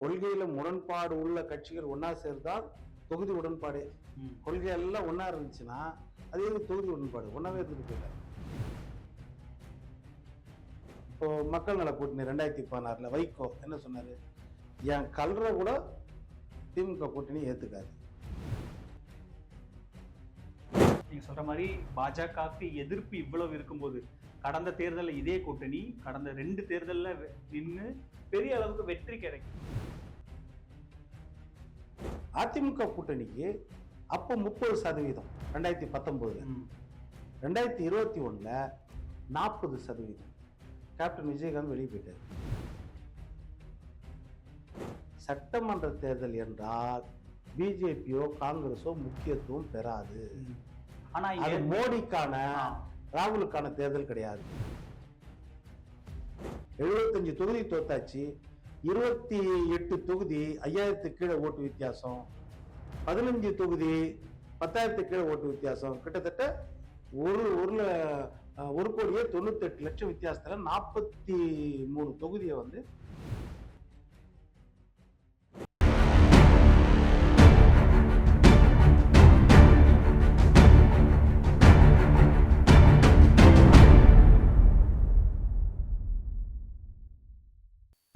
கொள்கையில முரண்பாடு உள்ள கட்சிகள் ஒண்ணா சேர்ந்தால் தொகுதி உடன்பாடு. கொள்கை எல்லாம் ஒண்ணா இருந்துச்சுன்னா அது தொகுதி உடன்பாடு? ஒன்னாவே இருந்துட்டு போயில இப்போ மக்கள் நல கூட்டணி ரெண்டாயிரத்தி பதினாறுல வைகோ என்ன சொன்னாரு? என் கல்ற கூட திமுக கூட்டணி ஏத்துக்காது. நீங்க சொல்ற மாதிரி பாஜகவுக்கு எதிர்ப்பு இவ்வளவு இருக்கும்போது கடந்த தேர்தல்ல இதே கூட்டணி கடந்த ரெண்டு தேர்தல்ல நின்னு பெரிய அளவுக்கு வெற்றி கிடைக்கும். அதிமுக கூட்டணிக்கு அப்போ முப்பது சதவீதம் ரெண்டாயிரத்தி பத்தொன்பதுல ம். ரெண்டாயிரத்தி இருபத்தி ஒண்ணுல நாற்பது சதவீதம். கேப்டன் விஜயகாந்த் வெளியே போயிட்டார். சட்டமன்ற தேர்தல் என்றால் பிஜேபியோ காங்கிரஸோ முக்கியத்துவம் பெறாது. ம். ஆனா அது மோடிக்கான ராகுலுக்கான தேர்தல் கிடையாது. எழுபத்தஞ்சு தொகுதி தோத்தாச்சு. இருபத்தி எட்டு தொகுதி ஐயாயிரத்து கீழே ஓட்டு வித்தியாசம். பதினஞ்சு தொகுதி பத்தாயிரத்துக்கு கீழே ஓட்டு வித்தியாசம். கிட்டத்தட்ட ஒரு ஒரு ஒரு கோடியே தொண்ணூத்தெட்டு லட்சம் வித்தியாசத்தில் நாற்பத்தி மூணு தொகுதியை வந்து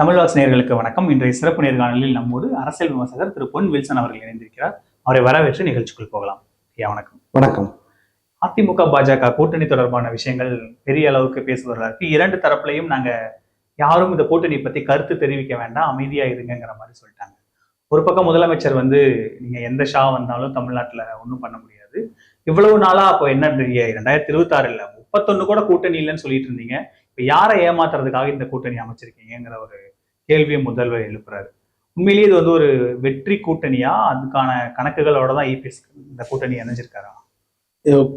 தமிழ் வாச நேயர்களுக்கு வணக்கம். இன்றைய சிறப்பு நேர்காணலில் நம்மோடு அரசியல் விமர்சகர் திரு பொன் வில்சன் அவர்கள் இணைந்திருக்கிறார். அவரை வரவேற்று நிகழ்ச்சிக்குள் போகலாம். ஐயா வணக்கம். வணக்கம். அதிமுக பாஜக கூட்டணி தொடர்பான விஷயங்கள் பெரிய அளவுக்கு பேசுவதா இருக்கு இரண்டு தரப்புலையும் நாங்க யாரும் இந்த கூட்டணி பத்தி கருத்து தெரிவிக்க வேண்டாம் அமைதியா இருங்கங்கிற மாதிரி சொல்லிட்டாங்க. ஒரு பக்கம் முதலமைச்சர் வந்து நீங்க எந்த ஷா வந்தாலும் தமிழ்நாட்டுல ஒன்றும் பண்ண முடியாது. இவ்வளவு நாளா அப்போ என்ன ரெண்டாயிரத்தி இருபத்தி இல்ல முப்பத்தொன்னு கூட கூட்டணி இல்லைன்னு சொல்லிட்டு இருந்தீங்க. இப்ப யாரை ஏமாத்துறதுக்காக இந்த கூட்டணி அமைச்சிருக்கீங்கிற ஒரு கேள்வியை முதல்வர் எழுப்புறாரு. உண்மையிலேயே இது வந்து ஒரு வெற்றி கூட்டணியா? அதுக்கான கணக்குகளோட தான் இபிஎஸ் இந்த கூட்டணி இணைஞ்சிருக்காரா?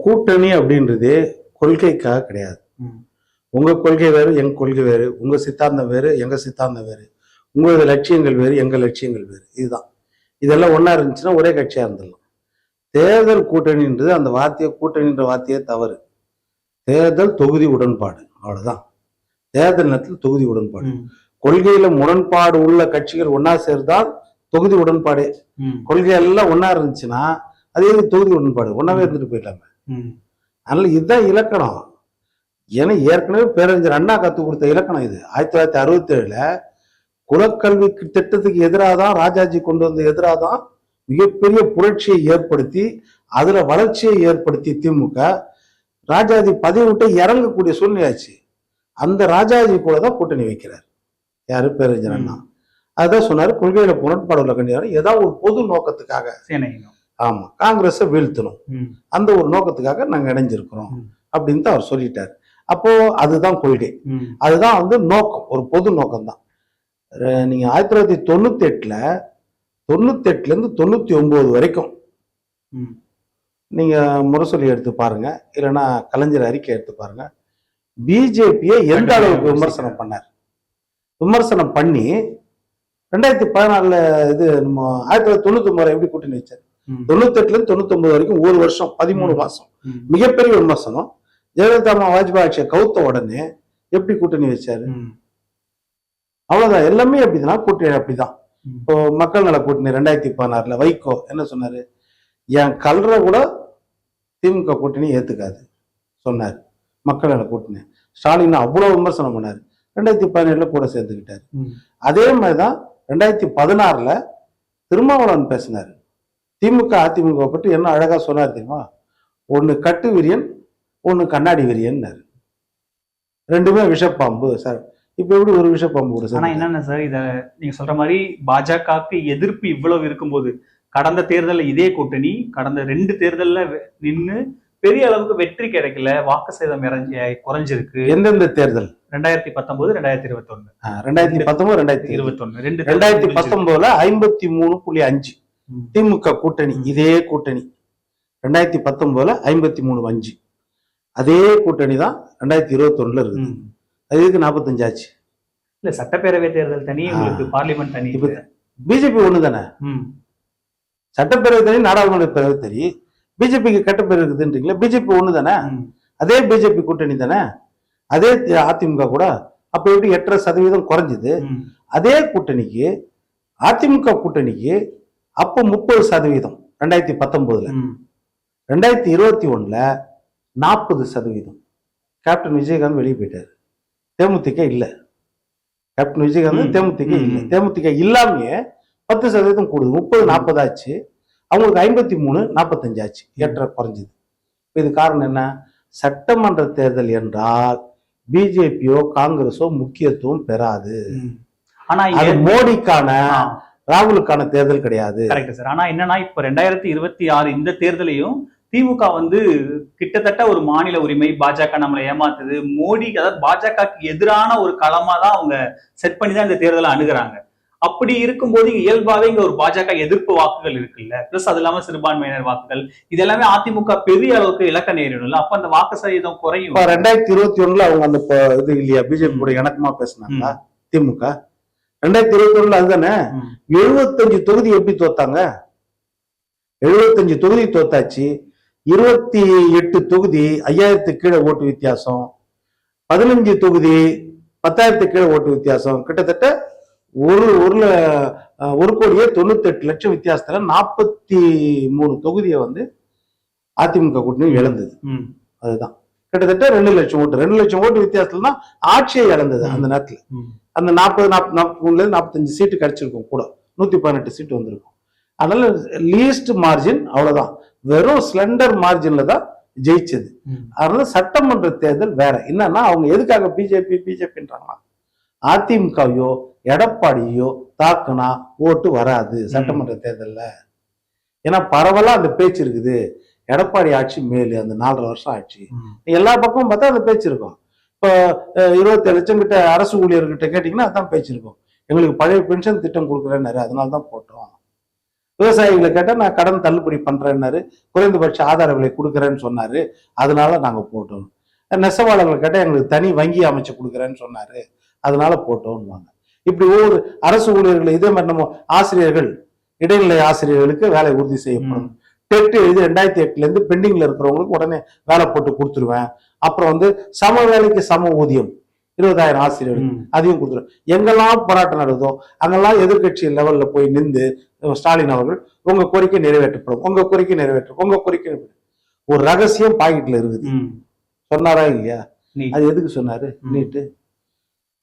கூட்டணி அப்படின்றது கொள்கைக்காக கிடையாது. உங்க கொள்கை வேறு எங்க கொள்கை வேறு உங்க சித்தாந்தம் வேறு எங்க சித்தாந்தம் வேறு. உங்களது லட்சியங்கள் வேறு எங்க லட்சியங்கள் வேறு. இதுதான். இதெல்லாம் ஒண்ணா இருந்துச்சுன்னா ஒரே கட்சியா இருந்துடலாம். தேர்தல் கூட்டணின்றது அந்த வார்த்தையை கூட்டணின்ற வார்த்தையே தவறு. தேர்தல் தொகுதி உடன்பாடு. அவ்வளவுதான். தேர்தல் நேரத்தில் தொகுதி உடன்பாடு. கொள்கையில முரண்பாடு உள்ள கட்சிகள் ஒண்ணா சேர்ந்தால் தொகுதி உடன்பாடு. கொள்கை எல்லாம் ஒண்ணா இருந்துச்சுன்னா அது எது தொகுதி உடன்பாடு? ஒன்னாவே இருந்துட்டு போயிடலாமே. ம். அதனால இதுதான் இலக்கணம். ஏன்னா ஏற்கனவே பேரறிஞர் அண்ணா கற்றுக் கொடுத்த இலக்கணம் இது. ஆயிரத்தி தொள்ளாயிரத்தி அறுபத்தி ஏழுல குலக்கல்வி திட்டத்துக்கு எதிராக தான் ராஜாஜி கொண்டு வந்த எதிராக தான் மிகப்பெரிய புரட்சியை ஏற்படுத்தி அதுல வளர்ச்சியை ஏற்படுத்தி திமுக. ராஜாஜி பதவி விட்டு இறங்கக்கூடிய சூழ்நிலையாச்சு அந்த ராஜாஜி கூட தான் கூட்டணி வைக்கிறார். யாரு? பேரறிஞர் அண்ணா. அதுதான் சொன்னாரு கொள்கையில முரண்பாடு உள்ள கண்டிப்பாக ஏதாவது ஒரு பொது நோக்கத்துக்காக. சேனையினம் ஆமா காங்கிரஸை வீழ்த்தணும். அந்த ஒரு நோக்கத்துக்காக நாங்க இணைஞ்சிருக்கிறோம். அப்படின்னு அவர் சொல்லிட்டார். அப்போ அதுதான் கொள்கை. அதுதான் வந்து நோக்கம் ஒரு பொது நோக்கம் தான் நீங்க ஆயிரத்தி தொள்ளாயிரத்தி தொண்ணூத்தி எட்டுல தொண்ணூத்தி எட்டுல இருந்து தொண்ணூத்தி ஒன்பது வரைக்கும். நீங்க முரசொலி எடுத்து பாருங்க. இல்லைன்னா கலைஞர் அறிக்கை எடுத்து பாருங்க. பிஜேபியை எந்த அளவுக்கு விமர்சனம் பண்ணார்? விமர்சனம் பண்ணி ரெண்டாயிரத்தி பதினாலுல இது நம்ம ஆயிரத்தி தொள்ளாயிரத்தி தொண்ணூத்தி ஒன்பது எப்படி கூட்டணி வச்சார்? ம். தொண்ணூத்தி எட்டுல இருந்து தொண்ணூத்தி ஒன்பது வரைக்கும் ஒரு வருஷம் பதிமூணு. மாசம். மிகப்பெரிய விமர்சனம். ஜெயலலிதா அம்மா வாஜ்பாய் ஆட்சியை கவுத்த உடனே எப்படி கூட்டணி வச்சாரு. அவ்வளவுதான். எல்லாமே அப்படிதான். கூட்டணி அப்படிதான். இப்போ மக்கள் நல கூட்டணி ரெண்டாயிரத்தி பதினாறுல வைகோ என்ன சொன்னாரு? என் கல்ற கூட திமுக கூட்டணி ஏத்துக்காது சொன்னார். மக்கள் நல கூட்டணி ஸ்டாலின் அவ்வளவு விமர்சனம் பண்ணாரு. ரெண்டாயிரத்தி பதினேழுல கூட சேர்த்துக்கிட்டாரு. ம். அதே மாதிரிதான் ரெண்டாயிரத்தி பதினாறுல திருமாவளவன் பேசினாரு. திமுக அதிமுக பற்றி என்ன அழகா சொன்னார் தெரியுமா? ஒன்னு கட்டு விரியன் ஒன்னு கண்ணாடி விரியன்னாரு. ரெண்டுமே விஷப்பாம்பு சார். இப்ப எப்படி ஒரு விஷப்பாம்பு கூட ஆனா சேர்ந்து என்னன்னா சார் இத நீங்க சொல்ற மாதிரி பாஜகவுக்கு எதிர்ப்பு இவ்வளவு இருக்கும்போது கடந்த தேர்தல்ல இதே கூட்டணி கடந்த ரெண்டு தேர்தல்ல நின்னு பெரிய அளவுக்கு வெற்றி கிடைக்கல. வாக்கு சேதம் இறஞ்சி- குறைஞ்சிருக்கு. எந்தெந்த தேர்தல்? ரெண்டாயிரத்தி பத்தொன்பது ரெண்டாயிரத்தி இருபத்தொன்னு. ஆ, ரெண்டாயிரத்தி பத்தொன்பது ரெண்டாயிரத்தி இருபது. இருபத்தொன்னு ரெண்டு ரெண்டாயிரத்தி. பத்தொன்பதுல ஐம்பத்தி மூணு புள்ளி அஞ்சு. திமுக கூட்டணி. இதே கூட்டணி. ரெண்டாயிரத்தி பத்தொன்பதுல ஐம்பத்தி மூணு அஞ்சு. அதே கூட்டணி தான் ரெண்டாயிரத்தி இருபத்தி ஒண்ணுல இருக்குது. ம். அது இதுக்கு நாற்பத்தஞ்சு ஆச்சு இல்ல சட்டப்பேரவை தேர்தல் தனி. உங்களுக்கு பார்லிமெண்ட் தனி. பிஜேபி ஒண்ணு தானே. சட்டப்பேரவை தனி நாடாளுமன்ற பேரவை தனி. பிஜேபிக்கு கட்டப்பேரவை இருக்குதுன்றீங்களா பிஜேபி ஒண்ணு தானே. அதே பிஜேபி கூட்டணி தானே? அதே அதிமுக கூட அப்ப எப்படி எட்டரை சதவீதம் குறைஞ்சுது. அதே கூட்டணிக்கு அதிமுக கூட்டணிக்கு அப்போ முப்பது சதவீதம் ரெண்டாயிரத்தி பத்தொன்பதுல. ம். ரெண்டாயிரத்தி இருபத்தி ஒண்ணுல நாற்பது சதவீதம். கேப்டன் விஜயகாந்த் வெளியே போயிட்டாரு. தேமுதிக இல்ல. கேப்டன் விஜயகாந்த் தேமுதிக இல்ல. தேமுதிக இல்லாமயே பத்து சதவீதம் கூடுது. முப்பது நாற்பது ஆச்சு. அவங்களுக்கு ஐம்பத்தி மூணு நாற்பத்தஞ்சு ஆச்சு. ஏற்ற குறைஞ்சது. இது காரணம் என்ன? சட்டமன்ற தேர்தல் என்றால் பிஜேபியோ காங்கிரஸோ முக்கியத்துவம் பெறாது. ஆனா அது மோடிக்கான. ராகுலுக்கான தேர்தல் கிடையாது. Correct sir. ஆனா என்னன்னா இப்ப ரெண்டாயிரத்தி இருபத்தி ஆறு இந்த தேர்தலையும் திமுக வந்து கிட்டத்தட்ட ஒரு மாநில உரிமை பாஜக நம்மளை ஏமாத்துது. மோடி அதாவது பாஜகக்கு எதிரான ஒரு களமா தான் அவங்க செட் பண்ணி தான் இந்த தேர்தலை அணுகுறாங்க. அப்படி இருக்கும்போது இயல்பாவே இங்க ஒரு பாஜக எதிர்ப்பு வாக்குகள் இருக்குல்ல? பிளஸ் அது இல்லாம சிறுபான்மையினர் வாக்குகள். இது எல்லாமே அதிமுக பெரிய அளவுக்கு இலக்க நேரிடும்ல. அப்ப அந்த வாக்கு சதவீதம் குறையும். ரெண்டாயிரத்தி இருபத்தி ஒண்ணுல அவங்க அந்த இது இல்லையா? பிஜேபி கூட இணக்கமா பேசினாங்களா? திமுக. ரெண்டாயிரத்தி இருபத்தி ஒண்ணுல அதுதானே. எழுபத்தஞ்சு தொகுதி எப்படி தோத்தாங்க? எழுபத்தஞ்சு தொகுதி தோத்தாச்சு. இருபத்தி எட்டு தொகுதி ஐயாயிரத்துக்கு கீழே ஓட்டு வித்தியாசம். பதினஞ்சு தொகுதி பத்தாயிரத்துக்கு கீழே ஓட்டு வித்தியாசம். கிட்டத்தட்ட ஒரு ஒரு ஒரு கோடியே தொண்ணூத்தி எட்டு லட்சம் வித்தியாசத்துல நாற்பத்தி மூணு தொகுதியை வந்து அதிமுக கூட்டணி இழந்தது. அதுதான். கிட்டத்தட்ட ரெண்டு லட்சம் ஓட்டு ரெண்டு லட்சம் ஓட்டு வித்தியாசத்துல தான் ஆட்சியை இழந்தது அந்த நேரத்துல. அந்த நாற்பது நாற்பது நாற்பத்தி மூணுல நாற்பத்தஞ்சு சீட்டு கிடைச்சிருக்கும் கூட. நூத்தி பதினெட்டு சீட்டு வந்திருக்கும். அதனால லீஸ்ட் மார்ஜின் அவ்வளவுதான். வெறும் ஸ்லெண்டர் மார்ஜின்ல தான் ஜெயிச்சது. அதனால சட்டமன்ற தேர்தல் வேற. என்னன்னா அவங்க எதுக்காக பிஜேபி பிஜேபின்றாங்களா அதிமுகவையோ எடப்பாடியோ தாக்குனா ஓட்டு வராது சட்டமன்ற தேர்தல்ல. ஏன்னா பரவலா அந்த பேச்சு இருக்குது. எடப்பாடி ஆட்சி மேலு அந்த நாலரை வருஷம் ஆட்சி. எல்லா பக்கமும் பார்த்தா அந்த பேச்சு இருக்கும். இப்போ இருபத்தி லட்சம் கிட்ட அரசு ஊழியர்கிட்ட கேட்டிங்கன்னா அதான் பேச்சு இருக்கும். எங்களுக்கு பழைய பென்ஷன் திட்டம் கொடுக்குறேன்னாரு அதனால தான் போட்டோம். விவசாயிகளை கேட்டால் நான் கடன் தள்ளுபடி பண்றேன்னாரு குறைந்தபட்ச ஆதார விலை கொடுக்குறேன்னு சொன்னாரு அதனால நாங்க போட்டோம். நெசவாளர்களை கேட்டால் எங்களுக்கு தனி வங்கி அமைச்சு கொடுக்குறேன்னு சொன்னாரு அதனால போட்டோம்வாங்க இப்படி ஒவ்வொரு அரசு ஊழியர்கள் இதே மாதிரி நம்ம ஆசிரியர்கள் இடைநிலை ஆசிரியர்களுக்கு வேலை உறுதி செய்யப்படும். டெட் எழுதி ரெண்டாயிரத்தி எட்டுல இருந்து பெண்டிங்ல இருக்கிறவங்களுக்கு உடனே வேலை போட்டு கொடுத்துருவேன். அப்புறம் வந்து சம வேலைக்கு சம ஊதியம் இருபதாயிரம் ஆசிரியர்கள். அதையும் கொடுத்துருவேன். எங்கெல்லாம் போராட்டம் நடக்குதோ அங்கெல்லாம் எதிர்க்கட்சி லெவல்ல போய் நின்று ஸ்டாலின் அவர்கள் உங்க கோரிக்கை நிறைவேற்றப்படும். உங்க கோரிக்கை நிறைவேற்றும் உங்க கோரிக்கை. ஒரு ரகசியம் பாக்கெட்ல இருக்குது. சொன்னாரா இல்லையா? அது எதுக்கு சொன்னாரு. நீட்டு.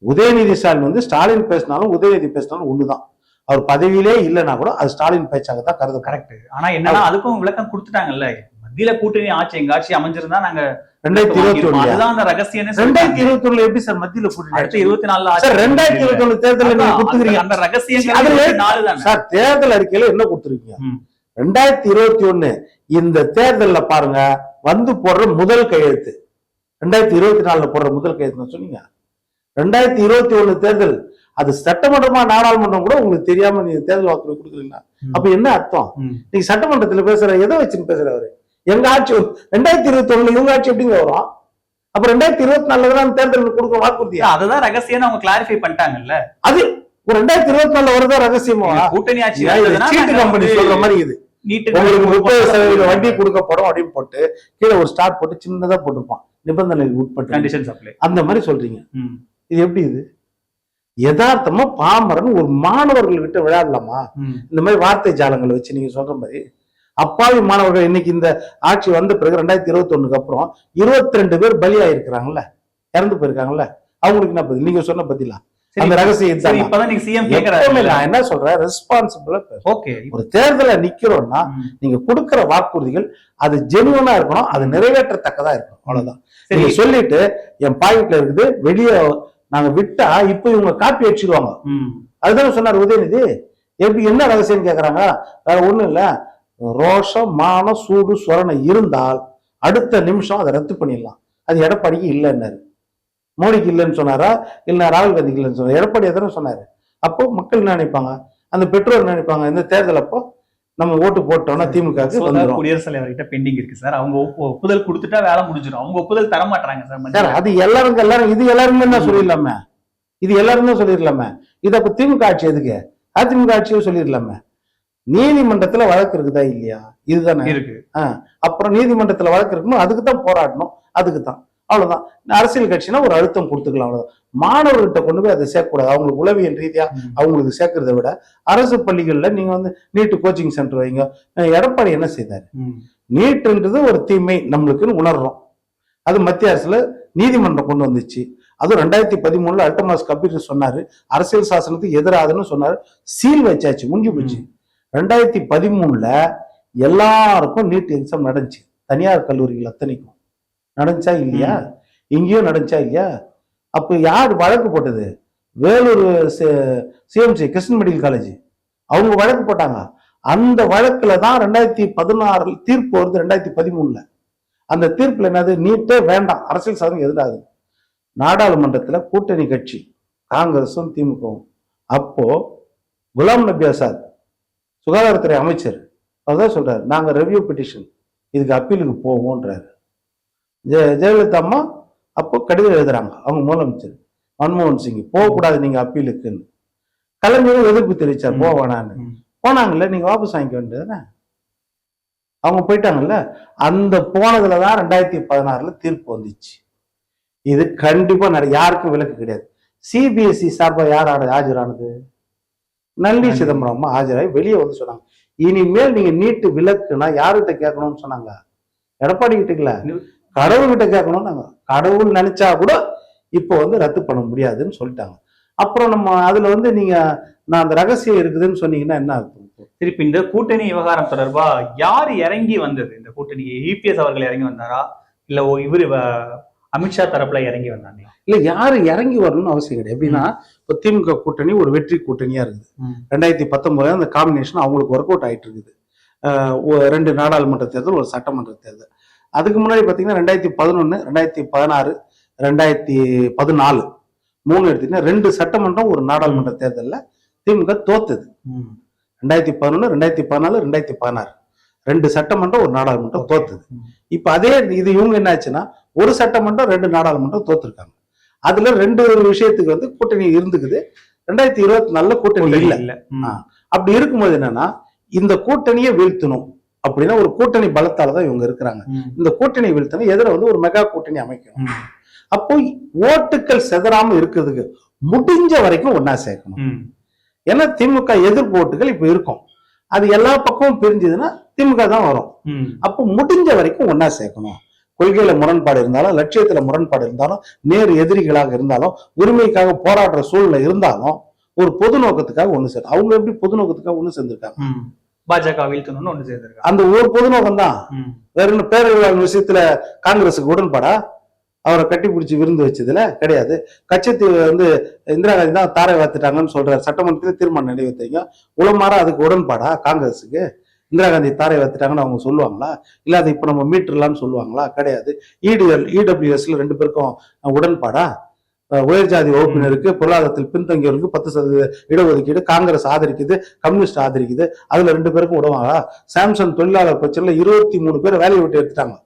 உதயநிதி ஸ்டாலின் வந்து ஸ்டாலின் பேசினாலும் உதயநிதி பேசினாலும் ஒண்ணுதான். அவர் பதவியிலே இல்லைன்னா கூட அது ஸ்டாலின் பேச்சாக தான் கருது கரெக்ட் ஆனா என்னன்னா அதுக்கும் விளக்கம் கொடுத்துட்டாங்கல்ல. மத்தியில கூட்டணி ஆட்சி எங்க ஆட்சி அமைஞ்சிருந்தா நாங்க ரெண்டாயிரத்தி இருபத்தி ஒண்ணு அதுதான் அந்த ரகசியம்னு ரெண்டாயிரத்தி. இருபத்தி ஒண்ணுல எப்படி சார் மத்தியில கூட்டணி அடுத்த? இருபத்தி நாலுல ஆட்சி சார் ரெண்டாயிரத்தி இருபத்தி ஒண்ணு தேர்தலில் நீங்க அதான், கொடுத்துக்கிறீங்க. அந்த ரகசியம் நாலு சார் தேர்தல் அறிக்கையில என்ன கொடுத்துருக்கீங்க. ரெண்டாயிரத்தி இருபத்தி ஒண்ணு இந்த தேர்தல்ல பாருங்க வந்து போடுற முதல் கையெழுத்து. ரெண்டாயிரத்தி இருபத்தி நாலுல போடுற முதல் கையெழுத்து சொன்னீங்க. ரெண்டாயிரத்தி இருபத்தி ஒண்ணு தேர்தல் அது சட்டமன்றமா நாடாளுமன்றம் கூட உங்களுக்கு தெரியாம நீங்க தேர்தல் வாக்குறுதி கொடுக்குறீங்களா? ம். அப்ப என்ன அர்த்தம். நீங்க சட்டமன்றத்துல பேசுற எதை வச்சுன்னு பேசுறவரு? எங்க ஆட்சி ரெண்டாயிரத்தி இருபத்தி ஒண்ணுல இவங்க ஆட்சி எப்படிங்க வரும்? அப்ப ரெண்டாயிரத்தி இருபத்தி நாலுல தான் தேர்தல் கொடுக்க வாக்குறுதியா அததான் ரகசியம் அவங்க கிளாரிஃபை பண்ணிட்டாங்கல்ல. அது ஒரு ரெண்டாயிரத்தி இருபத்தி நாலுல வருதா ரகசியமா? கூட்டணி ஆட்சி சீட்டு கம்பெனி சொல்ற மாதிரி இது. உங்களுக்கு முப்பது சதவீத வட்டி கொடுக்கப்படும் அப்படின்னு போட்டு கீழே ஒரு ஸ்டார் போட்டு சின்னதா போட்டிருப்பான். நிபந்தனைக்கு உட்பட்டு. அந்த மாதிரி சொல்றீங்க. இது எப்படி இது? யதார்த்தமா பாமரன் ஒரு மாணவர்கள்கிட்ட விளையாடலாமா? இந்த மாதிரி வார்த்தை ஜாலங்களை வச்சு நீங்க சொல்ற மாதிரி அப்பாவி மாணவர்கள் இன்னைக்கு இந்த ஆட்சி வந்த பிறகு ரெண்டாயிரத்தி இருபத்தி ஒண்ணுக்கு அப்புறம் இருபத்தி ரெண்டு பேர் பலியாயிருக்கிறாங்கல்ல இறந்து போயிருக்காங்கல்ல. அவங்களுக்கு என்ன பதில்? நீங்க சொன்ன பதிலா? அந்த என்ன சொல்றேன் ரெஸ்பான்சிபிளா ஓகே ஒரு தேர்தல நிக்கிறோம்னா நீங்க கொடுக்கிற வாக்குறுதிகள் அது ஜெனுவனா இருக்கணும் அது நிறைவேற்றத்தக்கதா இருக்கணும். அவ்வளவுதான். சொல்லிட்டு என் பாக்கெட்ல இருக்குது வெளியே நாங்க விட்டா இப்ப இவங்க காப்பி அடிச்சிடுவாங்க. அதுதானே சொன்னார் உதயநிதி? எப்படி என்ன ரகசியம் கேக்குறாங்க? வேற ஒண்ணும் இல்ல. ரோஷம் மானம் சூடு சொரணை இருந்தால் அடுத்த நிமிஷம் அதை ரத்து பண்ணிடலாம். அது எடப்பாடிக்கு இல்லைன்னாரு. மோடிக்கு இல்லைன்னு சொன்னாரா? இல்ல ராகுல் காந்திக்கு இல்லைன்னு சொன்னார்? எடப்பாடி எதனா சொன்னாரு. அப்போ மக்கள் என்ன நினைப்பாங்க? அந்த பெற்றோர் என்ன நினைப்பாங்க? இந்த தேர்தல் அப்போ? நம்ம ஓட்டு போட்டோம்னா வந்துடும் குடியரசுத் தலைவர்கிட்ட பெண்டிங் இருக்கு சார். அவங்க ஒப்பு- ஒப்புதல் கொடுத்துட்டா வேலை முடிஞ்சிடும் அவங்க ஒப்புதல் தர மாட்டாங்க சார். அது எல்லாரும் எல்லாரும் இது எல்லாருமே தான் சொல்லிடலாமே. இது எல்லாருமே சொல்லிடலாமே. இது அப்ப திமுக ஆட்சி எதுக்கு? அதிமுக ஆட்சியும் சொல்லிடலாமே. நீதிமன்றத்துல வழக்கு இருக்குதா இல்லையா? இதுதானே? இருக்கு. அப்புறம் நீதிமன்றத்துல வழக்கு இருக்கணும் அதுக்கு தான் போராடணும். அதுக்கு தான் அவ்வளவுதான். அரசியல் கட்சினா ஒரு அழுத்தம் கொடுத்துக்கலாம் அவ்வளவுதான். மாணவர்கிட்ட கொண்டு போய் அதை சேர்க்கக்கூடாது. அவங்களுக்கு உளவியல் ரீதியா. அவங்களுக்கு சேர்க்கறத விட அரசு பள்ளிகள்ல நீங்க வந்து நீட்டு கோச்சிங் சென்டர் வைங்க. எடப்பாடி என்ன செய்தார்? ம். நீட்ன்றது ஒரு தீமை நம்மளுக்குன்னு உணர்றோம். அது மத்திய அரசுல நீதிமன்றம் கொண்டு வந்துச்சு. அதுவும் ரெண்டாயிரத்தி பதிமூணுல அல்டமாஸ் கபீர் சொன்னாரு. அரசியல் சாசனத்துக்கு எதிராதுன்னு சொன்னாரு. சீல் வச்சாச்சு முடிஞ்சு போச்சு. ரெண்டாயிரத்தி பதிமூணுல எல்லாருக்கும் நீட் எக்ஸாம் நடந்துச்சு. தனியார் கல்லூரிகள் அத்தனைக்கும். நடந்துச்சா இல்லையா? இங்கேயும் நடந்துச்சா இல்லையா? அப்போ யார் வழக்கு போட்டது? Vellore CMC Christian medical college. அவங்க வழக்கு போட்டாங்க. அந்த வழக்குல தான் ரெண்டாயிரத்தி பதினாறுல தீர்ப்பு வருது ரெண்டாயிரத்தி பதிமூணுல. அந்த தீர்ப்புல என்னது? நீட்டே வேண்டாம். அரசியல் சாதனம் எதிராது. நாடாளுமன்றத்துல கூட்டணி கட்சி காங்கிரஸும் திமுகவும். அப்போ குலாம் நபி ஆசாத் சுகாதாரத்துறை அமைச்சர் அவர் தான் சொல்றாரு நாங்க ரெவ்யூ பெட்டிஷன் இதுக்கு அப்பீலுக்கு போவோன்றாரு ஜெ ஜெயலலிதா அம்மா அப்போ கடிதம் எழுதுறாங்க. அவங்க முதலமைச்சர். மன்மோகன் சிங் போகக்கூடாது நீங்க அப்பீலுக்குன்னு. கலைஞரும் எதிர்ப்பு தெரிவிச்சார். போக வேணான்னு. போனாங்கல்ல நீங்க வாபஸ் வாங்கிக்க வேண்டியதுதானே? அவங்க போயிட்டாங்கல்ல? அந்த போனதுல தான் ரெண்டாயிரத்தி பதினாறுல தீர்ப்பு வந்துச்சு. இது கண்டிப்பா நட யாருக்கும் விலக்கு கிடையாது. சிபிஎஸ்இ சார்பா யார் ஆட ஆஜரானது? நல்லி. சிதம்பரம் ஆஜராகி வெளியே வந்து சொன்னாங்க. இனிமேல் நீங்க நீட்டு விலக்குனா யார்கிட்ட கேட்கணும்னு சொன்னாங்க? எடப்பாடி கிட்ட இல்ல கடவுள் கிட்ட கேட்கணும் நாங்க கடவுள் நினைச்சா கூட இப்போ வந்து ரத்து பண்ண முடியாதுன்னு சொல்லிட்டாங்க. அப்புறம் நம்ம அதுல வந்து நீங்க நான் அந்த ரகசியம் இருக்குதுன்னு சொன்னீங்கன்னா என்ன அர்த்தம்? திருப்பி இந்த கூட்டணி விவகாரம் தொடர்பா யார் இறங்கி வந்தது? இந்த கூட்டணி இபிஎஸ் அவர்கள் இறங்கி வந்தாரா? இல்ல ஓ இவரு அமித்ஷா தரப்புல இறங்கி வந்தாங்களா இல்ல யாரு இறங்கி வரணும்னு அவசியம் கிடையாது. எப்படின்னா இப்போ திமுக கூட்டணி ஒரு வெற்றி கூட்டணியா இருக்குது. ரெண்டாயிரத்தி பத்தொன்பதுல அந்த காம்பினேஷன் அவங்களுக்கு ஒர்க் அவுட் ஆயிட்டு இருக்குது. ரெண்டு நாடாளுமன்ற தேர்தல் ஒரு சட்டமன்ற தேர்தல். அதுக்கு முன்னாடி பார்த்தீங்கன்னா ரெண்டாயிரத்தி பதினொன்று ரெண்டாயிரத்தி பதினாறு ரெண்டாயிரத்தி பதினாலு. மூணு எடுத்தீங்கன்னா ரெண்டு சட்டமன்றம் ஒரு நாடாளுமன்ற தேர்தலில் திமுக தோத்தது. ரெண்டாயிரத்தி பதினொன்று ரெண்டாயிரத்தி பதினாலு ரெண்டாயிரத்தி பதினாறு. ரெண்டு சட்டமன்றம் ஒரு நாடாளுமன்றம் தோத்தது. இப்ப அதே இது இவங்க என்னாச்சுன்னா ஒரு சட்டமன்றம் ரெண்டு நாடாளுமன்றம் தோத்துருக்காங்க. அதுல ரெண்டு விஷயத்துக்கு வந்து கூட்டணி இருந்துக்குது. ரெண்டாயிரத்தி இருபத்தி நாலுல கூட்டணி இல்ல. அப்படி இருக்கும்போது என்னன்னா இந்த கூட்டணியை வீழ்த்தணும். அப்படின்னா ஒரு கூட்டணி பலத்தால தான் இவங்க இருக்கிறாங்க. இந்த கூட்டணி வீழ்த்தணும் எதிர வந்து ஒரு மெகா கூட்டணி அமைக்கணும். அப்போ ஓட்டுக்கள் செதறாம இருக்கிறதுக்கு முடிஞ்ச வரைக்கும் ஒன்னா சேர்க்கணும். ஏன்னா திமுக எதிர்ப்பு ஓட்டுகள் இப்ப இருக்கும் அது எல்லா பக்கமும் பிரிஞ்சதுன்னா திமுக தான் வரும். அப்போ முடிஞ்ச வரைக்கும் ஒன்னா சேர்க்கணும் கொள்கையில முரண்பாடு இருந்தாலும் லட்சியத்துல முரண்பாடு இருந்தாலும் நேர் எதிரிகளாக இருந்தாலும் உரிமைக்காக போராடுற சூழ்நிலை இருந்தாலும் ஒரு பொது நோக்கத்துக்காக ஒண்ணு சேர்த்து அவங்க எப்படி பொது நோக்கத்துக்காக ஒண்ணு சேர்ந்திருக்காங்க. பாஜக வீழ்த்தணும்னு ஒண்ணு சேர்ந்திருக்காங்க அந்த ஒரு பொது நோக்கம் தான். வேற என்ன பேரறிவாளர் விஷயத்துல காங்கிரஸுக்கு உடன்பாடா? அவரை கட்டி பிடிச்சி விருந்து வச்சதுல கிடையாது. கட்சி வந்து இந்திரா காந்தி தான் தாரை வாத்துட்டாங்கன்னு சொல்றாரு. சட்டமன்றத்தில் தீர்மானம் நிறைவேற்றீங்க. உளமாற அதுக்கு உடன்பாடா காங்கிரஸுக்கு? இந்திரா காந்தி தாரை வாத்துட்டாங்கன்னு அவங்க சொல்லுவாங்களா? இல்ல அதை இப்ப நம்ம மீட்டுறலாம்னு சொல்லுவாங்களா? கிடையாது. E இடிஎல் இடபிள்யூஎஸ்ல ரெண்டு பேருக்கும் உடன்பாடா? உயர் ஜாதி வகுப்பினருக்கு பொருளாதாரத்தில் பின்தங்கியவருக்கு பத்து சதவீத இடஒதுக்கீடு காங்கிரஸ் ஆதரிக்குது கம்யூனிஸ்ட் ஆதரிக்குது. அதுல ரெண்டு பேருக்கும் விடுவாங்களா சாம்சங் தொழிலாளர் பிரச்சனைல இருபத்தி மூணு பேர் வேலையை விட்டு எடுத்துட்டாங்க.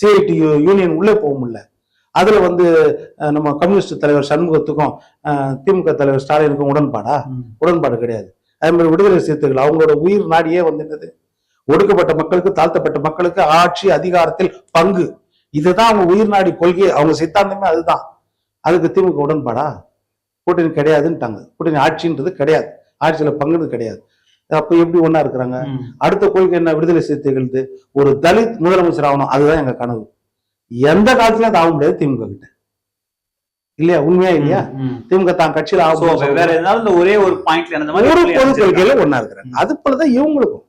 சிஐடி யூனியன் உள்ளே போக முடியல. அதுல வந்து நம்ம கம்யூனிஸ்ட் தலைவர் சண்முகத்துக்கும் திமுக தலைவர் ஸ்டாலினுக்கும் உடன்பாடா. உடன்பாடு கிடையாது. அதே மாதிரி விடுதலை சிறுத்தைகள் அவங்களோட உயிர் நாடியே வந்து என்னது? ஒடுக்கப்பட்ட மக்களுக்கு தாழ்த்தப்பட்ட மக்களுக்கு ஆட்சி அதிகாரத்தில் பங்கு. இதுதான் அவங்க உயிர் நாடி கொள்கை அவங்க சித்தாந்தமே அதுதான். அதுக்கு திமுக உடன்பாடா? கூட்டணி கிடையாதுன்ட்டாங்க. கூட்டணி ஆட்சின்றது கிடையாது. ஆட்சியில பங்குன்னு கிடையாது. அப்ப எப்படி ஒண்ணா இருக்கிறாங்க. அடுத்த கொள்கை என்ன? விடுதலை சிறுத்தைகளுது ஒரு தலித் முதலமைச்சர் ஆகணும். அதுதான் எங்க கனவு. எந்த காலத்துலயும் அது ஆக முடியாது திமுக கிட்ட. இல்லையா? உண்மையா இல்லையா. திமுக தான் கட்சியில வேற ஏதாவது ஒரே ஒரு பாயிண்ட்ல அந்த மாதிரி ஒரு பொது. கொள்கையில ஒண்ணா இருக்கிறாங்க. அது போலதான் இவங்களுக்கும்.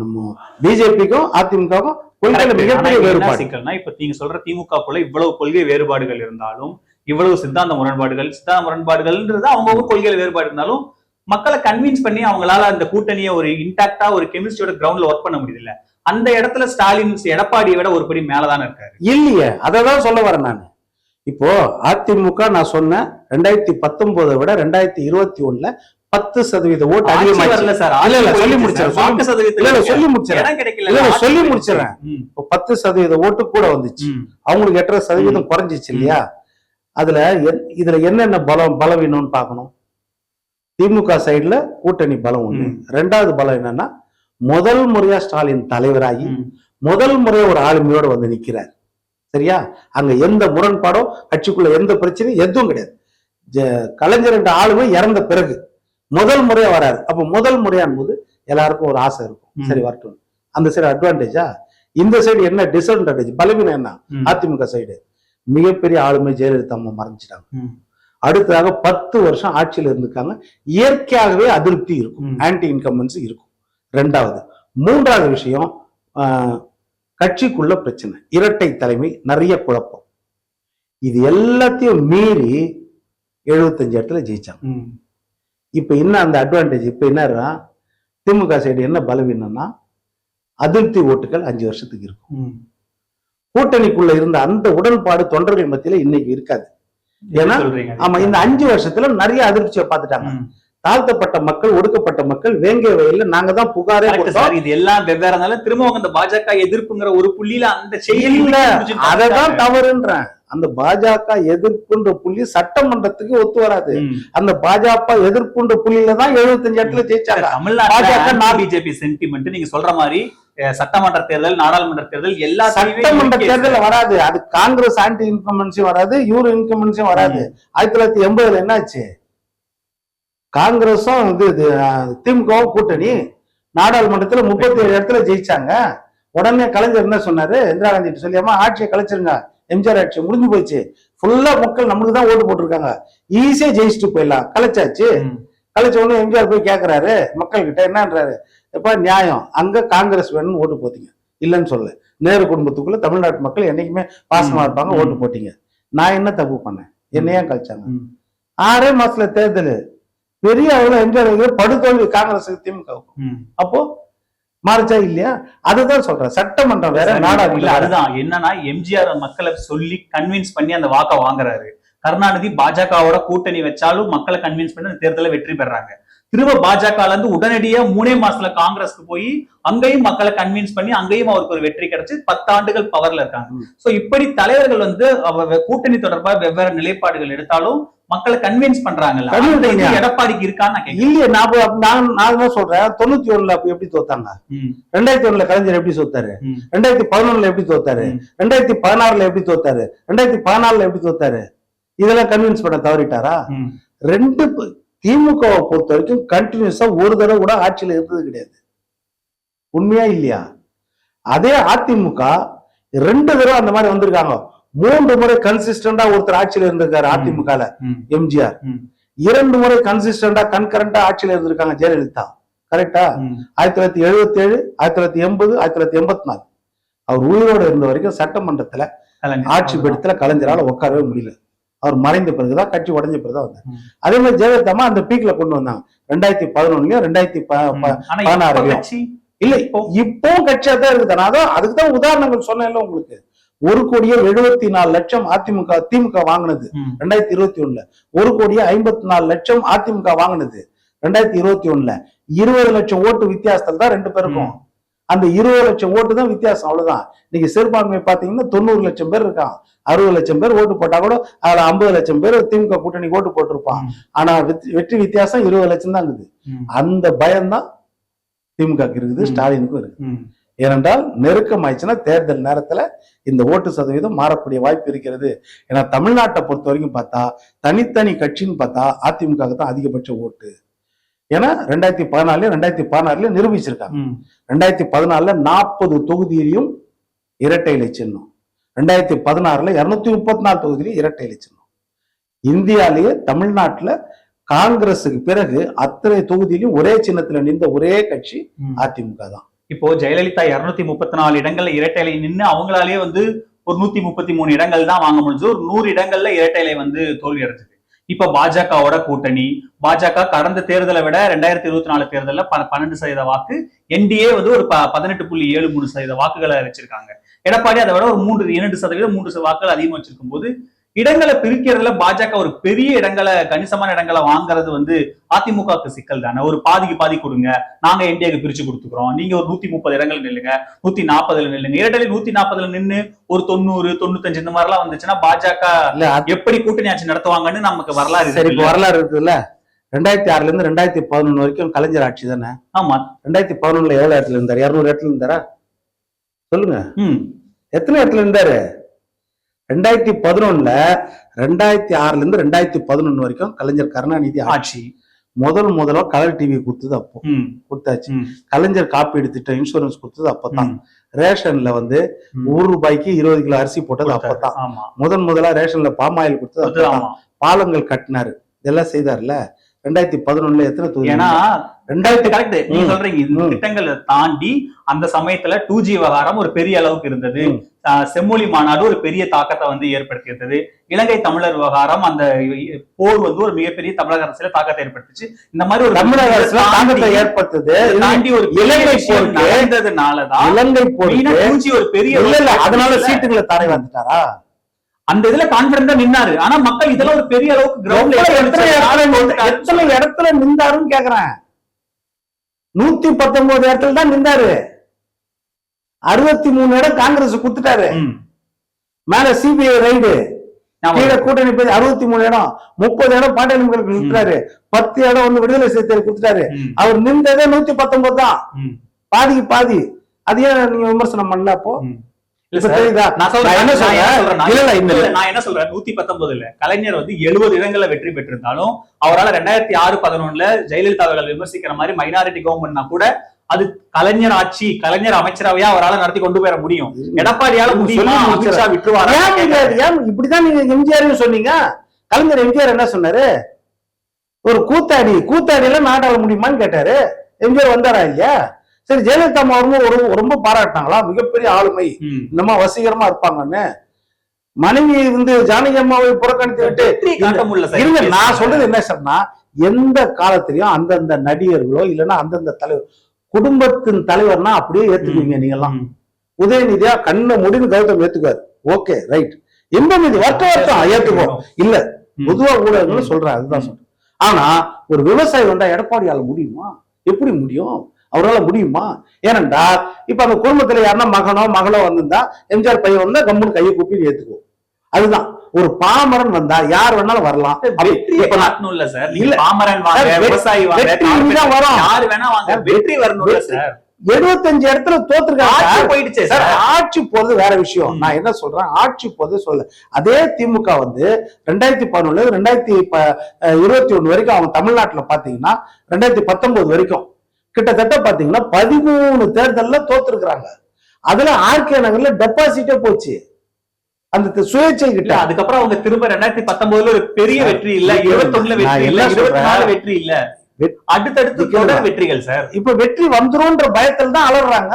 நம்ம பிஜேபிக்கும் அதிமுகவும் கொள்கையில மிகப்பெரிய வேறுபாடு. இப்ப நீங்க சொல்ற திமுக போல இவ்வளவு கொள்கை வேறுபாடுகள் இருந்தாலும் இவ்வளவு சித்தாந்த முரண்பாடுகள். சித்தாந்த முரண்பாடுகள்ன்றது அவங்கவுங்க கொள்கையில வேறுபாடு இருந்தாலும் மக்களை கன்வின்ஸ் பண்ணி அவங்களால அந்த கூட்டணியை ஒரு இன்டாக்டா ஒரு கெமிஸ்ட்ரியோட கிரவுண்ட்ல ஒர்க் பண்ண முடியல. அந்த இடத்துல ஸ்டாலின் எடப்பாடியை விட ஒரு படி மேலதானே இருக்காரு. இல்லையே அததான் சொல்ல வரேன் நான். இப்போ அதிமுக நான் சொன்னேன் ரெண்டாயிரத்தி பத்தொன்பதை விட ரெண்டாயிரத்தி இருபத்தி ஒண்ணுல பத்து சதவீத ஓட்டு வரல சார் இல்ல, இல்ல, சொல்லி முடிச்சிடுறேன். சொல்லி முடிச்சிடறேன். இல்ல, சொல்லி. முடிச்சிடுறேன். பத்து சதவீத ஓட்டு கூட வந்துச்சு. அவங்களுக்கு எட்டரை சதவீதம் குறைஞ்சிச்சு இல்லையா? அதுல இதுல என்னென்ன பலம் பலவீனம்னு பார்க்கணும்? திமுக சைடுல கூட்டணி பலம் ஒண்ணு. ரெண்டாவது பலம் என்னன்னா முதல் முறையா ஸ்டாலின் தலைவராகி. முதல் முறையா ஒரு ஆளுமையோட வந்து நிக்கிறார். சரியா? அங்க எந்த முரண்பாடோ கட்சிக்குள்ள எந்த பிரச்சனையும் எதுவும் கிடையாது. கலைஞர் என்ற ஆளுமை இறந்த பிறகு முதல் முறையா வராரு. அப்ப முதல் முறையான் போது எல்லாருக்கும் ஒரு ஆசை இருக்கும். சரி வரட்டும். அந்த சைடு அட்வான்டேஜா இந்த சைடு என்ன டிஸ்அட்வான்டேஜ் பலவீனம் என்ன. அதிமுக சைடு. மிகப்பெரிய ஆளுமை ஜெயலலிதா அம்மா மறைஞ்சிட்டாங்க. அடுத்ததாக பத்து வருஷம் ஆட்சியில் இருந்திருக்காங்க. இயற்கையாகவே அதிருப்தி இருக்கும். ஆன்டி இன்கம்பன்ஸ் இருக்கும். ரெண்டாவது மூன்றாவது விஷயம் கட்சிக்குள்ள பிரச்சனை. இரட்டை தலைமை நிறைய குழப்பம். இது எல்லாத்தையும் மீறி எழுபத்தஞ்சு இடத்துல ஜெயிச்சாங்க. இப்ப என்ன அந்த அட்வான்டேஜ் இப்ப என்ன திமுக சைடு என்ன பலவீனம்னா அதிருப்தி ஓட்டுகள் அஞ்சு வருஷத்துக்கு இருக்கும். கூட்டணிக்குள்ள இருந்த அந்த உடன்பாடு தொண்டர்கள் மத்தியில இன்னைக்கு இருக்காது. ஏன்னா, ஆமா இந்த அஞ்சு வருஷத்துல நிறைய அதிர்ச்சியை பார்த்துட்டாங்க. தாழ்த்தப்பட்ட மக்கள் ஒடுக்கப்பட்ட மக்கள் வேங்கிய வயல்ல நாங்க தான் புகாரே கொடுத்தோம். இது எல்லாம் வெவ்வேறு இருந்தாலும் திரும்ப அந்த பாஜக எதிர்ப்புங்கிற ஒரு புள்ளியில அந்த அததான் வந்துட்டாங்க. தவறுன்றேன். அந்த பாஜக எதிர்ப்புன்ற புள்ளி சட்டமன்றத்துக்கு ஒத்து வராது. அந்த பாஜக எதிர்ப்புன்ற புள்ளியில தான் எழுபத்தஞ்சு இடத்துல ஜெயிச்சாங்க. தமிழ்நாட்டுல பாஜக நான் பிஜேபி சென்டிமெண்ட் நீங்க சொல்ற மாதிரி சட்டமன்ற தேர்தல் நாடாளுமன்ற தேர்தல் எல்லா சட்டமன்ற தேர்தல. வராது. அது காங்கிரஸ் ஆன்டி இன்கம்பன்சியும் வராது யூரோ இன்கம்பன்சியும் வராது. ஆயிரத்தி தொள்ளாயிரத்தி எண்பதுல என்னாச்சு? காங்கிரஸும் இது திமுகவும் கூட்டணி நாடாளுமன்றத்துல முப்பத்தி ஏழு இடத்துல ஜெயிச்சாங்க. உடனே கலைஞர் என்ன சொன்னாரு? இந்திரா காந்தி சொல்லியாமா ஆட்சியை கலைச்சிருங்க. எம்ஜிஆர் ஆட்சி முடிஞ்சு போச்சு. ஃபுல்லா மக்கள் நம்மளுக்கு தான் ஓட்டு போட்டிருக்காங்க. ஈஸியா ஜெயிச்சுட்டு போயிடலாம். கலைச்சாச்சு. கலைச்ச உடனே எம்ஜிஆர் போய் கேக்குறாரு மக்கள் கிட்ட என்னன்றாரு எப்ப நியாயம். அங்க காங்கிரஸ் வேணும்னு ஓட்டு போத்தீங்க இல்லைன்னு சொல்ல. நேரு குடும்பத்துக்குள்ள தமிழ்நாட்டு மக்கள் என்னைக்குமே பாசமா இருப்பாங்க. ஓட்டு போட்டீங்க. நான் என்ன தப்பு பண்ணேன்? என்னைய கழிச்சாங்க. ஆறே மாசத்துல தேர்தல். பெரிய அளவுல எம்ஜிஆர் படுதோல்வி காங்கிரஸ் திமுக அப்போ மாறிச்சா இல்லையா? அதுதான் சொல்றேன். சட்டமன்றம் வேற இல்ல நாடாளுமன்றம் வேற. அதுதான். என்னன்னா எம்ஜிஆர் மக்களை சொல்லி கன்வின்ஸ் பண்ணி அந்த வாக்க வாங்குறாரு. கருணாநிதி பாஜகவோட கூட்டணி வச்சாலும் மக்களை கன்வின்ஸ் பண்ணி அந்த தேர்தலை வெற்றி பெறாங்க. திரும்ப பாஜக இருந்து உடனடியா மூணே மாசத்துல காங்கிரஸ்க்கு போய் அங்கேயும் மக்களை கன்வின்ஸ் பண்ணி அங்கேயும் அவருக்கு ஒரு வெற்றி கிடைச்சு பத்தாண்டுகள் பவர்ல இருக்காங்க. சோ இப்படி தலைவர்கள் வந்து கூட்டணி தொடர்பா வெவ்வேறு நிலைப்பாடுகள் எடுத்தாலும் மக்களை கன்வின்ஸ் பண்றாங்கல்ல? எடப்பாடிக்கு இருக்கான்னு இல்லையே நான் நான் நான் தான் சொல்றேன். தொண்ணூத்தி ஒண்ணுல அப்ப எப்படி தோத்தாங்க? ரெண்டாயிரத்தி ஒண்ணுல கலைஞர் எப்படி தோத்தாரு ரெண்டாயிரத்தி பதினொன்னுல எப்படி தோத்தாரு. ரெண்டாயிரத்தி பதினாறுல எப்படி தோத்தாரு? ரெண்டாயிரத்தி பதினாலுல எப்படி தோத்தாரு? இதெல்லாம் கன்வின்ஸ் பண்ண தவறிட்டாரா. ரெண்டு திமுகவை பொறுத்த வரைக்கும் கண்டினியூஸா ஒரு தடவை கூட ஆட்சியில இருந்தது கிடையாது உண்மையா இல்லையா அதே அதிமுக ரெண்டு தடவை அந்த மாதிரி வந்திருக்காங்க மூன்று முறை கன்சிஸ்டண்டா ஒருத்தர் ஆட்சியில இருந்திருக்காரு. அதிமுகல எம்ஜிஆர். இரண்டு முறை கன்சிஸ்டண்டா கன்கரண்டா ஆட்சியில இருந்திருக்காங்க ஜெயலலிதா கரெக்டா. ஆயிரத்தி தொள்ளாயிரத்தி எழுபத்தி ஏழு ஆயிரத்தி தொள்ளாயிரத்தி எண்பது ஆயிரத்தி தொள்ளாயிரத்தி எண்பத்தி நாலு அவர் உயிரோடு இருந்த வரைக்கும் சட்டமன்றத்துல. ஆட்சி பீடத்துல கலைஞரால உட்காரவே முடியல அவர் மறைந்த பிறகுதான் கட்சி உடைஞ்ச பிறகுதான் வந்தார். அதே மாதிரி ஜெயலலிதா அந்த பீக்ல கொண்டு வந்தாங்க. ரெண்டாயிரத்தி பதினொன்னுலயும் ரெண்டாயிரத்தி பதினாறுலயும். இல்ல இப்போ கட்சியா தான் இருக்குது. நான் அதான் அதுக்கு தான் உதாரணங்கள் சொன்னேன்ல உங்களுக்கு. ஒரு கோடியே எழுபத்தி நாலு லட்சம் அதிமுக திமுக வாங்கினது. ரெண்டாயிரத்தி இருபத்தி ஒண்ணுல ஒரு கோடியே ஐம்பத்தி நாலு லட்சம் அதிமுக வாங்கினது. ரெண்டாயிரத்தி இருபத்தி ஒண்ணுல இருபது லட்சம் ஓட்டு வித்தியாசத்துல தான் ரெண்டு பேருக்கும். அந்த இருபது லட்சம் ஓட்டு தான் வித்தியாசம் அவ்வளவுதான் நீங்க சிறுபான்மை பாத்தீங்கன்னா தொண்ணூறு லட்சம் பேர் இருக்கான் அறுபது லட்சம் பேர் ஓட்டு போட்டா கூட அதுல ஐம்பது லட்சம் பேர் திமுக கூட்டணி ஓட்டு போட்டிருப்பான். ஆனா வெற்றி- வித்தியாசம் இருபது லட்சம் தான் இருக்குது. அந்த பயம்தான் திமுக இருக்குது. ஸ்டாலினுக்கும் இருக்கு ம். ஏனென்றால் நெருக்கம் ஆயிடுச்சுன்னா தேர்தல் நேரத்துல இந்த ஓட்டு சதவீதம் மாறக்கூடிய வாய்ப்பு இருக்கிறது ஏன்னா தமிழ்நாட்டை பொறுத்த வரைக்கும் பார்த்தா தனித்தனி கட்சின்னு பார்த்தா அதிமுக தான் அதிகபட்ச ஓட்டு ஏன்னா ரெண்டாயிரத்தி பதினாலுலயும் ரெண்டாயிரத்தி பதினாறுலயும் நிரூபிச்சிருக்காங்க. ரெண்டாயிரத்தி பதினாலுல நாற்பது தொகுதியிலையும் இரட்டை இலை சின்னம். ரெண்டாயிரத்தி பதினாறுல இருநூத்தி முப்பத்தி நாலு தொகுதியிலையும் இரட்டை இலை சின்னம். இந்தியாலேயே தமிழ்நாட்டுல காங்கிரஸுக்கு பிறகு அத்தனை தொகுதியிலும் ஒரே சின்னத்துல நின்ற ஒரே கட்சி. அதிமுக தான். இப்போ ஜெயலலிதா இருநூத்தி முப்பத்தி நாலு இடங்கள்ல இரட்டைலை நின்னு அவங்களாலேயே வந்து ஒரு நூத்தி முப்பத்தி மூணு இடங்கள் தான் வாங்க முடிஞ்சது. ஒரு நூறு இடங்கள்ல இரட்டைலை வந்து தோல்வி அடைஞ்சது. இப்ப பாஜகவோட கூட்டணி. பாஜக கடந்த தேர்தலை விட ரெண்டாயிரத்தி இருபத்தி நாலு தேர்தலில் பன்னெண்டு சதவீத வாக்கு என்டிஏ வந்து ஒரு ப- பதினெட்டு புள்ளி ஏழு மூணு சதவீத வாக்குகளை வச்சிருக்காங்க. எடப்பாடி அதை விட ஒரு மூன்று இரண்டு சதவீதம் மூன்று வாக்குகள் அதிகமா வச்சிருக்கும் போது இடங்களை பிரிக்கிறதுல பாஜக ஒரு பெரிய இடங்களை கணிசமான இடங்களை வாங்குறது வந்து அதிமுகவுக்கு சிக்கல் தானே. ஒரு பாதிக்கு பாதி கொடுங்க. நாங்க என்டிஏக்கு பிரிச்சு கொடுத்துக்கிறோம். நீங்க ஒரு நூத்தி முப்பது இடங்கள் நில்லுங்க. நூத்தி நாற்பதுல நில்லுங்க. இரட்டலை நூத்தி நாற்பதுல நின்னு ஒரு தொண்ணூறு தொண்ணூத்தஞ்சு இந்த மாதிரி எல்லாம் வந்துச்சுன்னா பாஜக இல்ல எப்படி கூட்டணி ஆட்சி நடத்துவாங்கன்னு நமக்கு வரலாறு சரி? வரலாறு இருக்குல்ல ரெண்டாயிரத்தி ஆறுல இருந்து ரெண்டாயிரத்தி பதினொன்னு வரைக்கும் கலைஞர் ஆட்சி தானே? ஆமா. ரெண்டாயிரத்தி பதினொன்னுல எவ்வளவு இடத்துல இருந்தாரு. இருநூறு இடத்துல இருந்தாரா? சொல்லுங்க. எத்தனை இடத்துல இருந்தாரு? ரெண்டாயிரத்தி பதினொன்னுல ரெண்டாயிரத்தி ஆறுல இருந்து ரெண்டாயிரத்தி பதினொன்னு வரைக்கும் கலைஞர் கருணாநிதி ஆட்சி. முதல் முதல்ல கலர் டிவி கொடுத்தது அப்போ. கொடுத்தாச்சு. கலைஞர் காப்பீடு திட்டம் இன்சூரன்ஸ் கொடுத்தது அப்பதான் ரேஷன்ல வந்து. ஒரு ரூபாய்க்கு இருபது கிலோ அரிசி போட்டது அப்பதான் முதன் முதலா ரேஷன்ல பாமாயில் கொடுத்தது பாலங்கள் கட்டினாரு. இதெல்லாம் செய்தார்ல? ரெண்டாயிரத்தி பதினொன்னுல எத்தனை தொகுதி? ஏன்னா ரெண்டாயிரத்தி கரெக்ட் நீங்க. சொல்றீங்க இந்த. திட்டங்களை தாண்டி அந்த சமயத்துல டூ ஜி விவகாரம் ஒரு பெரிய அளவுக்கு இருந்தது. செம்மொழி மாநாடு ஒரு பெரிய தாக்கத்தை வந்து ஏற்படுத்தியிருந்தது. இலங்கை தமிழர் விவகாரம் அந்த போர் வந்து ஒரு மிகப்பெரிய தமிழக அரசுல தாக்கத்தை ஏற்படுத்துச்சு. இந்த மாதிரி ஒரு தமிழக அரசுல தாக்கத்தை ஏற்படுத்துது. தாண்டி ஒரு இலங்கை போருக்கு- நடந்ததுனாலதான் இலங்கை 2G ஒரு பெரிய அதனால. சீட்டுகளை தாரை வந்துட்டாரா அந்த இதுல கான்பிடண்டா நின்னாரு. ஆனா மக்கள் இதெல்லாம் ஒரு பெரிய அளவுக்கு கிரவுண்ட்ல எத்தனை இடத்துல நின்றாருன்னு கேக்குறேன். நூத்தி பத்தொன்பது இடத்துல தான் நின்றாரு. அறுபத்தி மூணு இடம் காங்கிரஸ் குடுத்துட்டாரு. மேல சிபிஐ ரைடு கீழே கூட்டணி போய் அறுபத்தி மூணு இடம். முப்பது இடம் பாண்டியன் மக்களுக்கு கொடுத்துட்டாரு பத்து இடம் வந்து விடுதலை சிறுத்தைகள் கொடுத்துட்டாரு. அவர் நின்றதே நூத்தி பத்தொன்பது தான் பாதிக்கு பாதி. அது ஏன் நீங்க விமர்சனம் பண்ணல அப்போ? நூத்தி பத்தொன்பதுல கலைஞர் வந்து எழுபது இடங்கள்ல வெற்றி பெற்றிருந்தாலும் அவரால் ரெண்டாயிரத்தி ஆறு பதினொன்னுல ஜெயலலிதா அவர்கள் விமர்சிக்கிற மாதிரி மைனாரிட்டி கவர்மெண்ட்னா கூட அது கலைஞர் ஆட்சி கலைஞர் அமைச்சரவையா அவரால் நடத்தி கொண்டு போயிட முடியும். எடப்பாடியால முடியுமா? அமித்ஷா விட்டுருவாரா? இப்படிதான் நீங்க எம்ஜிஆர் சொன்னீங்க? கலைஞர் எம்ஜிஆர் என்ன சொன்னாரு? ஒரு கூத்தாடி கூத்தாடியில நாடாள முடியுமான்னு கேட்டாரு. எம்ஜிஆர் வந்தாரா இல்லையா? சரி ஜெயலலிதா ரொம்ப ஒரு ரொம்ப பாராட்டினாங்களா? மிகப்பெரிய ஆளுமை. ம். இன்னமா வசீகரமா இருப்பாங்கன்னு. மனைவி வந்து ஜானகி அம்மாவை புறக்கணித்து விட்டு. இருங்க நான் சொல்றது என்ன சொன்னா எந்த காலத்திலயும் அந்தந்த நடிகர்களோ இல்லைன்னா அந்தந்த தலைவர் குடும்பத்தின் தலைவர்னா அப்படியே ஏத்துக்குவீங்க நீங்க எல்லாம். உதயநிதியா கண்ணை முடின்னு கௌதம் ஏத்துக்குவார். Okay right. இன்பநிதி வருத்த வருத்தம் ஏத்துக்கோ இல்ல. பொதுவா ஊழல்கள் சொல்றேன் அதுதான் சொல்றேன். ஆனா ஒரு விவசாயி வந்தா எடப்பாடியால முடியுமா? எப்படி முடியும்? அவரால முடியுமா? ஏனென்றால் இப்ப அந்த குடும்பத்துல யாருன்னா மகனோ மகளோ வந்திருந்தா எம்ஜிஆர் பையன் வந்தா கம்முன்னு கையை கூப்பி ஏத்துக்கோ அதுதான். ஒரு பாமரன் வந்தா யார் வேணாலும் வரலாம். இல்ல சார்? இல்ல. பாமரன் விவசாயி வரும். யாரு வேணா வாங்க வெற்றி வரணும் சார். எழுபத்தஞ்சு இடத்துல தோத்துருக்காங்க போயிடுச்சே சார் ஆட்சி போறது வேற விஷயம். நான் என்ன சொல்றேன்? ஆட்சி போறது சொல்ல அதே திமுக வந்து ரெண்டாயிரத்தி பதினொன்னு ரெண்டாயிரத்தி இருபத்தி ஒண்ணு வரைக்கும் அவங்க தமிழ்நாட்டுல பாத்தீங்கன்னா ரெண்டாயிரத்தி பத்தொன்பது வரைக்கும் கிட்டத்தட்ட பாத்தீங்கன்னா பதிமூணு தேர்தல்ல தோத்துருக்காங்க அதுல ஆர்கே நகர்ல டெபாசிட்டே போச்சு. அந்த சுயேட்சை கிட்ட. அதுக்கப்புறம் அவங்க திரும்ப ரெண்டாயிரத்தி பத்தொன்பதுல ஒரு பெரிய வெற்றி இல்ல. இருபத்தொன்னுல வெற்றி இல்ல இருபத்தி நாலு? வெற்றி இல்ல. அடுத்தடுத்து. தொடர் வெற்றிகள் சார். இப்ப வெற்றி வந்துரும்ன்ற பயத்துல தான் அலறாங்க.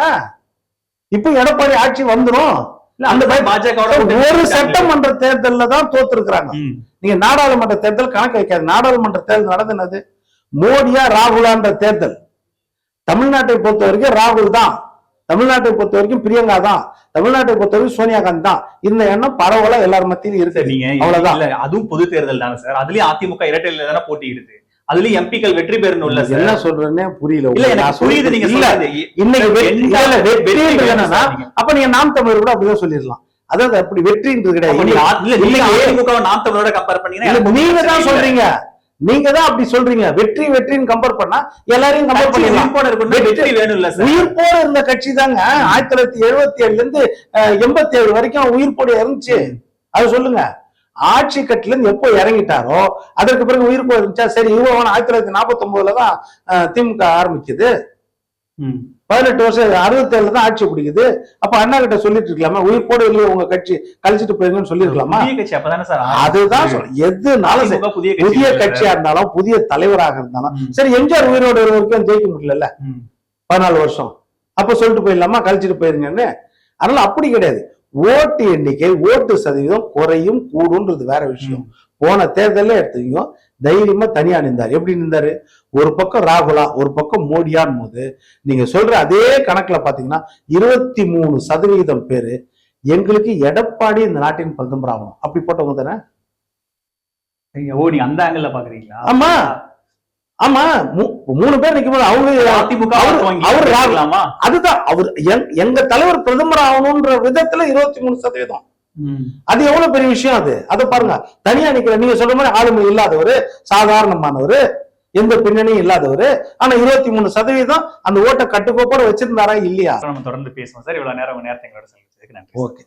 இப்ப எடப்பாடி ஆட்சி வந்துரும். இல்ல அந்த பாஜக ஒரு சட்டமன்ற தேர்தல்ல தான் தோத்துருக்காங்க நீங்க நாடாளுமன்ற தேர்தல் கணக்கு வைக்காது. நாடாளுமன்ற தேர்தல் நடந்தது மோடியா ராகுலான்ற தேர்தல். தமிழ்நாட்டை பொறுத்த வரைக்கும் ராகுல் தான். தமிழ்நாட்டை பொறுத்த வரைக்கும் பிரியங்கா தான். தமிழ்நாட்டை பொறுத்த வரைக்கும் சோனியா காந்தி தான். இந்த எண்ணம் பரவலா எல்லார் மத்தியிலும் இருக்கு. நீங்க அவ்வளவுதான். இல்ல அதுவும் பொது தேர்தல் தானே சார். அதுலயும் அதிமுக இரட்டையில தானே போட்டியிடுது அதுலயும் எம்பிக்கள் வெற்றி பெறணும் இல்ல என்ன சொல்றேன்னே புரியல. இல்ல நான் எனக்கு புரியுது நீங்க இல்ல. இன்னைக்கு என்னன்னா அப்ப நீங்க நாம் தமிழர் கூட அப்படிதான் சொல்லிடலாம். அதாவது அப்படி வெற்றின்றது கிடையாது. நீங்க தான். சொல்றீங்க. நீங்க தான் அப்படி சொல்றீங்க. வெற்றி வெற்றின்னு கம்பேர் பண்ணா எல்லாரையும் கம்பேர் பண்ணிடலாம். உயிர்ப்போட இருந்த கட்சி தாங்க. ஆயிரத்தி தொள்ளாயிரத்தி எழுபத்தி ஏழுல இருந்து எண்பத்தி ஏழு வரைக்கும் உயிர்ப்போட இருந்துச்சு. அது சொல்லுங்க. ஆட்சி கட்டுல இருந்து எப்போ இறங்கிட்டாரோ அதற்கு பிறகு உயிர்ப்போட இருந்துச்சா? சரி இவன் ஆயிரத்தி தொள்ளாயிரத்தி நாற்பத்தி ஒன்பதுல தான் திமுக ஆரம்பிக்குது. பதினெட்டு வருஷம் அறுபத்தி ஏழுல தான் ஆட்சி பிடிக்குது. அப்ப அண்ணா கிட்ட சொல்லிட்டு இருக்கலாமா? உயிர்ப்போட இல்லையே உங்க கட்சி கழிச்சிட்டு போயிருங்கன்னு சொல்லிருக்கலாமா புதிய கட்சி அப்பதானே சார் அதுதான் எதுனாலும் புதிய புதிய கட்சி கட்சியா இருந்தாலும் புதிய தலைவராக இருந்தாலும். சரி எம்ஜிஆர் உயிரோட வரைக்கும் ஜெயிக்க முடியல. பதினாலு வருஷம். அப்ப சொல்லிட்டு போயிடலாமா? கழிச்சிட்டு போயிருங்கன்னு. அதனால அப்படி கிடையாது. ஓட்டு எண்ணிக்கை ஓட்டு சதவீதம் குறையும் கூடுன்றது வேற விஷயம். போன தேர்தல்ல எடுத்துக்கோ தைரியமா தனியா நின்றார். எப்படி நின்றாரு? ஒரு பக்கம் ராகுலா ஒரு பக்கம் மோடியான் போது நீங்க சொல்ற அதே கணக்குல பாத்தீங்கன்னா இருபத்தி மூணு சதவீதம் பேரு எங்களுக்கு எடப்பாடி இந்த நாட்டின் பிரதமர் ஆகணும். அப்படி போட்டவங்க தானே? ஓ நீங்க அந்த ஆங்கிள் பாக்குறீங்களா? ஆமா. ஆமா. மூணு பேர் நிக்கும்போது அவங்க அதிமுக அவரு- அதுதான். அவர் எங்- எங்க தலைவர் பிரதமர் ஆகணும்ன்ற விதத்துல இருபத்தி மூணு சதவீதம். அது எவ்வளவு பெரிய விஷயம் அது? அதை பாருங்க. தனியா நிக்கிற நீங்க சொல்ற மாதிரி ஆளுமை இல்லாதவர் சாதாரணமானவர் எந்த பின்னணியும் இல்லாதவர். ஆனா இருபத்தி மூணு சதவீதம் அந்த ஓட்டை கட்டுக்கோப்போட வச்சிருந்தாரா இல்லையா? நம்ம தொடர்ந்து பேசுவோம் சார். இவ்வளவு நேரம் நேரத்தை எங்களோட செலவழிச்சதுக்கு நன்றி ஓகே.